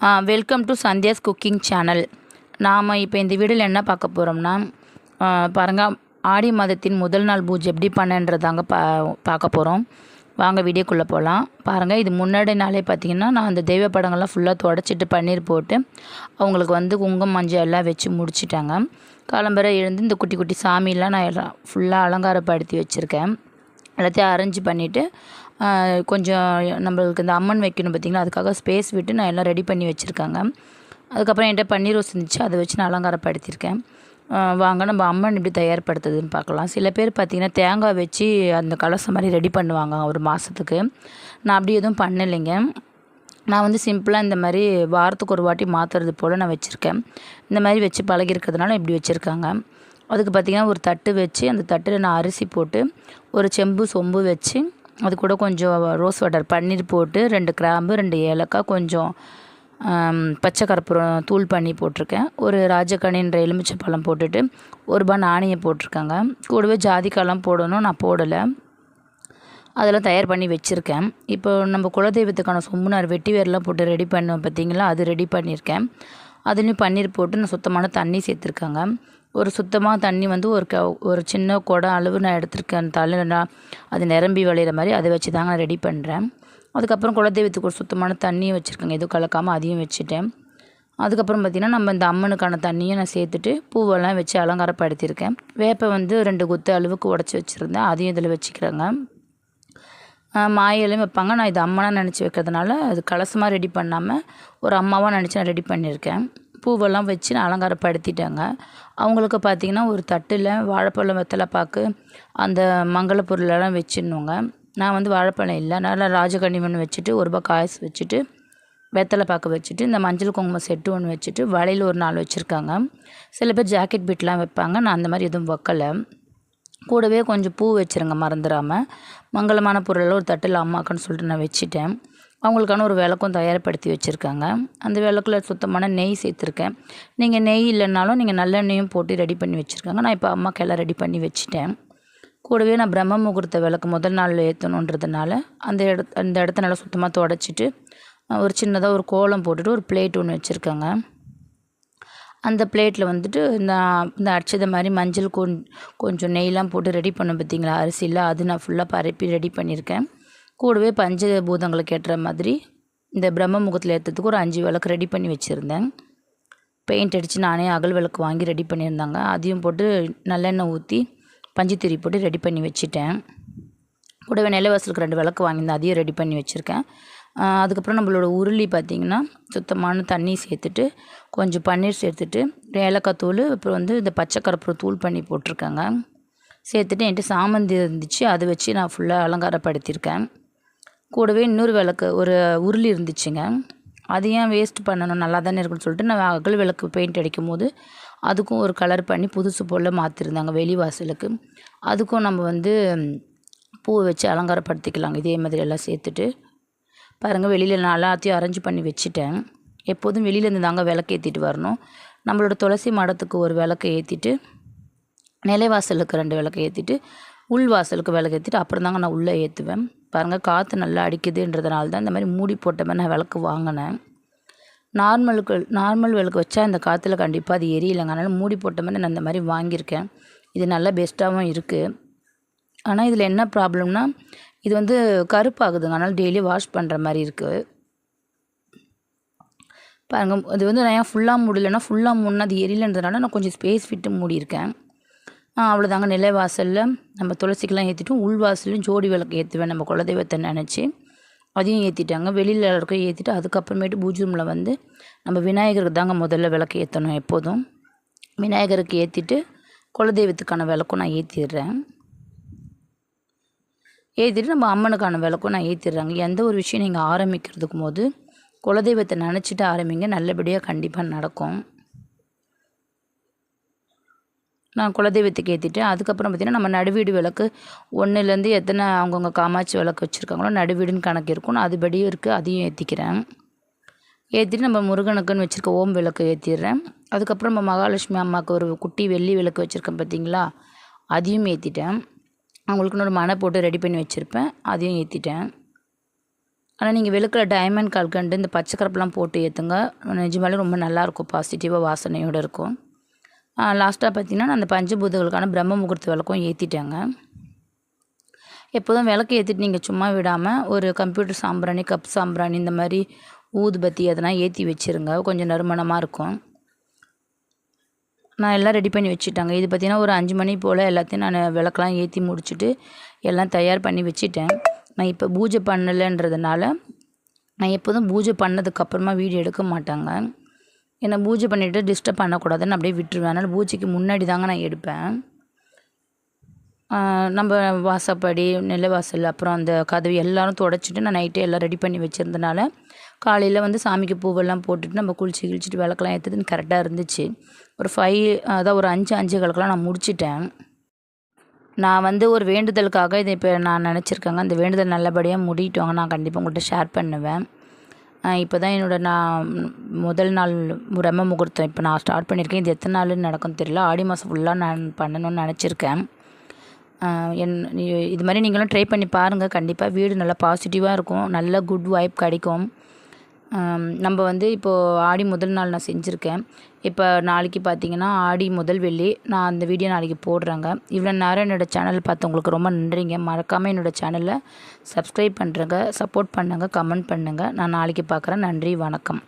Welcome to Sandhya's cooking channel நாம் இப்போ இந்த வீடியோவில் என்ன பார்க்க போகிறோம்னா பாருங்க ஆடி மாதத்தின் முதல் நாள் பூஜை எப்படி பண்ணன்றதாங்க பா பார்க்க போகிறோம் வாங்க வீடியோக்குள்ளே போகலாம் பாருங்கள் இது முன்னாடி நாளே பார்த்திங்கன்னா நான் அந்த தெய்வ படங்கள்லாம் ஃபுல்லாக தொடச்சிட்டு பன்னீர் போட்டு அவங்களுக்கு வந்து குங்குமம் மஞ்சள் எல்லாம் வச்சு முடிச்சிட்டாங்க. காலம்பரை எழுந்து இந்த குட்டி குட்டி சாமியெல்லாம் நான் எல்லாம் ஃபுல்லாக அலங்காரப்படுத்தி வச்சுருக்கேன். எல்லாத்தையும் அரேஞ்ச் பண்ணிவிட்டு கொஞ்சம் நம்மளுக்கு இந்த அம்மன் வைக்கணும் பார்த்திங்களா? அதுக்காக ஸ்பேஸ் விட்டு நான் எல்லாம் ரெடி பண்ணி வச்சுருக்காங்க. அதுக்கப்புறம் என்கிட்ட பன்னீர் ரோஸ் இருந்துச்சு. அதை வச்சு நான் அலங்காரப்படுத்தியிருக்கேன். வாங்க நம்ம அம்மன் இப்படி தயார்படுத்துதுன்னு பார்க்கலாம். சில பேர் பார்த்திங்கன்னா தேங்காய் வச்சு அந்த கலசம் மாதிரி ரெடி பண்ணுவாங்க ஒரு மாதத்துக்கு நான் அப்படி எதுவும் பண்ணலைங்க. நான் வந்து சிம்பிளாக இந்த மாதிரி வாரத்துக்கு ஒரு வாட்டி மாற்றுறது போல் நான் வச்சுருக்கேன். இந்த மாதிரி வச்சு பழகிருக்கிறதுனால இப்படி வச்சுருக்காங்க. அதுக்கு பார்த்திங்கன்னா ஒரு தட்டு வச்சு அந்த தட்டில் நான் அரிசி போட்டு ஒரு செம்பு சொம்பு வச்சு அது கூட கொஞ்சம் ரோஸ் வாட்டர் பன்னீர் போட்டு ரெண்டு கிராம்பு ரெண்டு ஏலக்காய் கொஞ்சம் பச்சை கற்பூரம் தூள் பண்ணி போட்டிருக்கேன். ஒரு ராஜக்கணின்ற எலுமிச்சை பழம் போட்டுட்டு ஒரு ரூபா நாணயம் போட்டிருக்காங்க. கூடவே ஜாதிக்காலாம் போடணும் நான் போடலை. அதெல்லாம் தயார் பண்ணி வச்சுருக்கேன். இப்போ நம்ம குலதெய்வத்துக்கான சொம்புனார் வெட்டி வேர்லாம் போட்டு ரெடி பண்ணுவேன் பார்த்தீங்களா? அது ரெடி பண்ணியிருக்கேன். அதுலேயும் பன்னீர் போட்டு நான் சுத்தமான தண்ணி சேர்த்துருக்காங்க. ஒரு சுத்தமாக தண்ணி வந்து ஒரு க ஒரு சின்ன குடம் அளவு நான் எடுத்திருக்கேன். தலை நான் அது நிரம்பி வளையிற மாதிரி அதை வச்சு தாங்க நான் ரெடி பண்ணுறேன் அதுக்கப்புறம் குலதெய்வத்துக்கு ஒரு சுத்தமான தண்ணியும் வச்சுருக்கேங்க. எதுவும் கலக்காமல் அதையும் வச்சுட்டேன். அதுக்கப்புறம் பார்த்திங்கன்னா நம்ம இந்த அம்மனுக்கான தண்ணியும் நான் சேர்த்துட்டு பூவெல்லாம் வச்சு அலங்காரப்படுத்தியிருக்கேன். வேப்பை வந்து ரெண்டு குத்து அளவுக்கு உடச்சி வச்சுருந்தேன். அதையும் இதில் வச்சுக்கிறேங்க. மாயிலையும் வைப்பாங்க. நான் இது அம்மனாக நினச்சி வைக்கிறதுனால அது கலசமாக ரெடி பண்ணாமல் ஒரு அம்மாவாக நினச்சி நான் ரெடி பண்ணியிருக்கேன். பூவெல்லாம் வச்சு நான் அலங்காரப்படுத்திட்டேங்க. அவங்களுக்கு பார்த்திங்கன்னா ஒரு தட்டில் வாழைப்பழம் வெத்தலை பாக்கு அந்த மங்கள பொருளெல்லாம் வச்சிடணுங்க. நான் வந்து வாழைப்பழம் இல்லை. நல்லா ராஜகண்ணி ஒன்று வச்சுட்டு ஒரு ரூபாய் காசு வச்சுட்டு வெத்தலை பாக்கு வச்சுட்டு இந்த மஞ்சள் குங்குமம் செட்டு ஒன்று வச்சுட்டு வளையல் ஒரு நாள் வச்சுருக்காங்க. சில பேர் ஜாக்கெட் பிட்லாம் வைப்பாங்க. நான் அந்த மாதிரி எதுவும் வைக்கலை. கூடவே கொஞ்சம் பூ வச்சுருங்க மறந்துடாமல் மங்களமான பொருளில் ஒரு தட்டில் அம்மாக்குன்னு சொல்லிட்டு நான் வச்சுட்டேன். அவங்களுக்கான ஒரு விளக்கும் தயார்படுத்தி வச்சுருக்காங்க. அந்த விளக்குல சுத்தமான நெய் சேர்த்துருக்கேன். நீங்கள் நெய் இல்லைன்னாலும் நீங்கள் நல்லெண்ணெயும் போட்டு ரெடி பண்ணி வச்சுருக்காங்க. நான் இப்போ அம்மாக்கெல்லாம் ரெடி பண்ணி வச்சுட்டேன். கூடவே நான் பிரம்ம முகூர்த்த விளக்கு முதல் நாள் ஏற்றணுன்றதுனால அந்த இட அந்த இடத்த நல்லா சுத்தமாக தொடச்சிட்டு ஒரு சின்னதாக ஒரு கோலம் போட்டுட்டு ஒரு பிளேட் ஒன்று வச்சுருக்காங்க. அந்த பிளேட்டில் வந்துட்டு இந்த இந்த அடிச்சது மாதிரி மஞ்சள் கொஞ் கொஞ்சம் நெய்லாம் போட்டு ரெடி பண்ண பார்த்தீங்களா அரிசியில் அது நான் ஃபுல்லாக பரப்பி ரெடி பண்ணியிருக்கேன் கூடவே பஞ்ச பூதங்களுக்கு ஏற்ற மாதிரி இந்த பிரம்ம முகத்தில் ஏற்றுறதுக்கு ஒரு அஞ்சு விளக்கு ரெடி பண்ணி வச்சுருந்தேன். பெயிண்ட் அடித்து நானே அகல் விளக்கு வாங்கி ரெடி பண்ணியிருந்தாங்க. அதையும் போட்டு நல்லெண்ணெய் ஊற்றி பஞ்சுத்திரி போட்டு ரெடி பண்ணி வச்சுட்டேன். கூடவே நிலவாசலுக்கு ரெண்டு விளக்கு வாங்கியிருந்தேன். அதையும் ரெடி பண்ணி வச்சுருக்கேன். அதுக்கப்புறம் நம்மளோட உருளி பார்த்திங்கன்னா சுத்தமான தண்ணி சேர்த்துட்டு கொஞ்சம் பன்னீர் சேர்த்துட்டு ஏலக்காய் தூள் அப்புறம் வந்து இந்த பச்சை கருப்பூரம் தூள் பண்ணி போட்டிருக்காங்க. சேர்த்துட்டு என்கிட்ட சாமந்தி இருந்துச்சு. அதை வச்சு நான் ஃபுல்லாக அலங்காரப்படுத்தியிருக்கேன். கூடவே இன்னொரு விளக்கு ஒரு உருளி இருந்துச்சுங்க. அது ஏன் வேஸ்ட் பண்ணணும்? நல்லா தானே இருக்குன்னு சொல்லிட்டு நான் அகல் விளக்கு பெயிண்ட் அடிக்கும் போது அதுக்கும் ஒரு கலர் பண்ணி புதுசு போல் மாற்றிருந்தாங்க வெளிவாசலுக்கு அதுக்கும் நம்ம வந்து பூவை வச்சு அலங்காரப்படுத்திக்கலாங்க இதே மாதிரி எல்லாம் சேர்த்துட்டு. பாருங்கள் வெளியில் நான் எல்லாத்தையும் அரேஞ்ச் பண்ணி வச்சுட்டேன். எப்போதும் வெளியிலேருந்து தாங்க விளக்கு ஏற்றிட்டு வரணும். நம்மளோட துளசி மடத்துக்கு ஒரு விளக்கு ஏற்றிட்டு நிலைவாசலுக்கு ரெண்டு விளக்கு ஏற்றிட்டு உள் வாசலுக்கு விளக்கு ஏற்றிட்டு அப்புறம் தாங்க நான் உள்ளே ஏற்றுவேன் பாருங்கள் காற்று நல்லா அடிக்குதுன்றதுனால தான் இந்த மாதிரி மூடி போட்ட மாதிரி நான் விளக்கு வாங்கினேன். நார்மலுக்கு நார்மல் விளக்கு வச்சா இந்த காற்றுல கண்டிப்பாக அது எரியலைங்க. அதனால் மூடி போட்ட மாதிரி நான் இந்த மாதிரி வாங்கியிருக்கேன். இது நல்லா பெஸ்ட்டாகவும் இருக்குது ஆனால் இதில் என்ன ப்ராப்ளம்னா இது வந்து கருப்பாகுதுங்க. அதனால் டெய்லி வாஷ் பண்ணுற மாதிரி இருக்குது பாருங்கள் அது வந்து நான் ஏன் ஃபுல்லாக மூடலைன்னா ஃபுல்லாக மூடினா அது எரியலன்றதுனால நான் கொஞ்சம் ஸ்பேஸ் விட்டு மூடியிருக்கேன். அவ்வளோதாங்க நிலைவாசலில் நம்ம துளசிக்கெல்லாம் ஏற்றிட்டு உள்வாசலையும் ஜோடி விளக்கு ஏற்றுவேன் நம்ம குலதெய்வத்தை நினச்சி. அதையும் ஏற்றிட்டாங்க வெளியில் எல்லாருக்கும் ஏற்றிட்டு அதுக்கப்புறமேட்டு பூஜை ரூமில் வந்து நம்ம விநாயகருக்கு தாங்க முதல்ல விளக்கு ஏற்றணும் எப்போதும். விநாயகருக்கு ஏற்றிட்டு குலதெய்வத்துக்கான விளக்கும் நான் ஏற்றிடுறேன் ஏற்றிட்டு நம்ம அம்மனுக்கான விளக்கும் நான் ஏற்றிடுறாங்க எந்த ஒரு விஷயம் நீங்கள் ஆரம்பிக்கிறதுக்கும் போது குலதெய்வத்தை நினச்சிட்டு ஆரம்பிங்க. நல்லபடியாக கண்டிப்பாக நடக்கும். நான் குலதெய்வத்துக்கு ஏற்றிட்டு அதுக்கப்புறம் பார்த்திங்கன்னா நம்ம நடுவீடு விளக்கு ஒன்றுலேருந்து எத்தனை அவங்கவுங்க காமாட்சி விளக்கு வச்சுருக்காங்களோ நடுவீடுன்னு கணக்கு இருக்கும். நான் அதுபடியும் இருக்குது அதையும் ஏற்றிக்கிறேன் ஏற்றிட்டு நம்ம முருகனுக்குன்னு வச்சுருக்க ஓம் விளக்கு ஏற்றிடுறேன் அதுக்கப்புறம் நம்ம மகாலட்சுமி அம்மாவுக்கு ஒரு குட்டி வெள்ளி விளக்கு வச்சுருக்கேன் பார்த்தீங்களா அதையும் ஏற்றிட்டேன் அவங்களுக்குன்னு ஒரு மனை போட்டு ரெடி பண்ணி வச்சுருப்பேன் அதையும் ஏற்றிட்டேன் ஆனால் நீங்கள் விளக்கில் டைமண்ட் கல்கண்டு இந்த பச்சை கருப்பெலாம் போட்டு ஏற்றுங்க நிஜமாலே ரொம்ப நல்லாயிருக்கும் பாசிட்டிவாக வாசனையோடு இருக்கும். லாஸ்ட்டாக பார்த்தீங்கன்னா நான் அந்த பஞ்சபூதங்களுக்கான பிரம்ம முகூர்த்த விளக்கும் ஏற்றிட்டேங்க எப்போதும் விளக்கு ஏற்றிட்டு நீங்கள் சும்மா விடாமல் ஒரு கம்ப்யூட்டர் சாம்பிராணி கப் சாம்பிராணி இந்த மாதிரி ஊதுபத்தி அதெல்லாம் ஏற்றி வச்சுருங்க. கொஞ்சம் நறுமணமாக இருக்கும். நான் எல்லாம் ரெடி பண்ணி வச்சுட்டேங்க. இது பார்த்திங்கன்னா ஒரு அஞ்சு மணி போல் எல்லாத்தையும் நான் விளக்கெலாம் ஏற்றி முடிச்சுட்டு எல்லாம் தயார் பண்ணி வச்சுட்டேன். நான் இப்போ பூஜை பண்ணலைன்றதுனால நான் எப்போதும் பூஜை பண்ணதுக்கப்புறமா வீடியோ எடுக்க மாட்டாங்க. என்னை பூஜை பண்ணிவிட்டு டிஸ்டர்ப் பண்ணக்கூடாதுன்னு அப்படியே விட்டுருவேன். அதனால் பூஜைக்கு முன்னாடி தாங்க நான் எடுப்பேன். நம்ம வாசப்படி நிலவாசல் அப்புறம் அந்த கதவு எல்லோரும் தொடச்சிட்டு நான் நைட்டே எல்லாம் ரெடி பண்ணி வச்சுருந்தனால காலையில் வந்து சாமிக்கு பூவெல்லாம் போட்டுட்டு நம்ம குளிச்சு கிழிச்சிட்டு விளக்கெல்லாம் ஏற்றுதுன்னு கரெக்டாக இருந்துச்சு. ஒரு ஃபைவ் அதான் ஒரு அஞ்சு அஞ்சு காலுக்கெல்லாம் நான் முடிச்சிட்டேன். நான் வந்து ஒரு வேண்டுதலுக்காக இதை இப்போ நான் நினச்சிருக்கேங்க. அந்த வேண்டுதல் நல்லபடியாக முடிட்டோங்க நான் கண்டிப்பாக உங்கள்கிட்ட ஷேர் பண்ணுவேன். இப்போ தான் என்னோடய நான் முதல் நாள் பிரம்ம முகூர்த்தம். இப்போ நான் ஸ்டார்ட் பண்ணியிருக்கேன் இது எத்தனை நாள் நடக்கும்னு தெரியல. ஆடி மாதம் ஃபுல்லாக நான் பண்ணணும்னு நினச்சிருக்கேன். என் இது மாதிரி நீங்களும் ட்ரை பண்ணி பாருங்கள் கண்டிப்பாக வீடு நல்லா பாசிட்டிவாக இருக்கும். நல்ல குட் வைப் கிடைக்கும். நம்ம வந்து இப்போது ஆடி முதல் நாள் நான் செஞ்சுருக்கேன். இப்போ நாளைக்கு பார்த்தீங்கன்னா ஆடி முதல் வெள்ளி நான் அந்த வீடியோ நாளைக்கு போடுறேங்க. இவ்வளோ நேரம் என்னோடய சேனல் பார்த்தவங்களுக்கு ரொம்ப நன்றிங்க. மறக்காமல் என்னோடய சேனலில் சப்ஸ்கிரைப் பண்ணுறேங்க சப்போர்ட் பண்ணுங்கள் கமெண்ட் பண்ணுங்கள் நான் நாளைக்கு பார்க்குறேன் நன்றி வணக்கம்.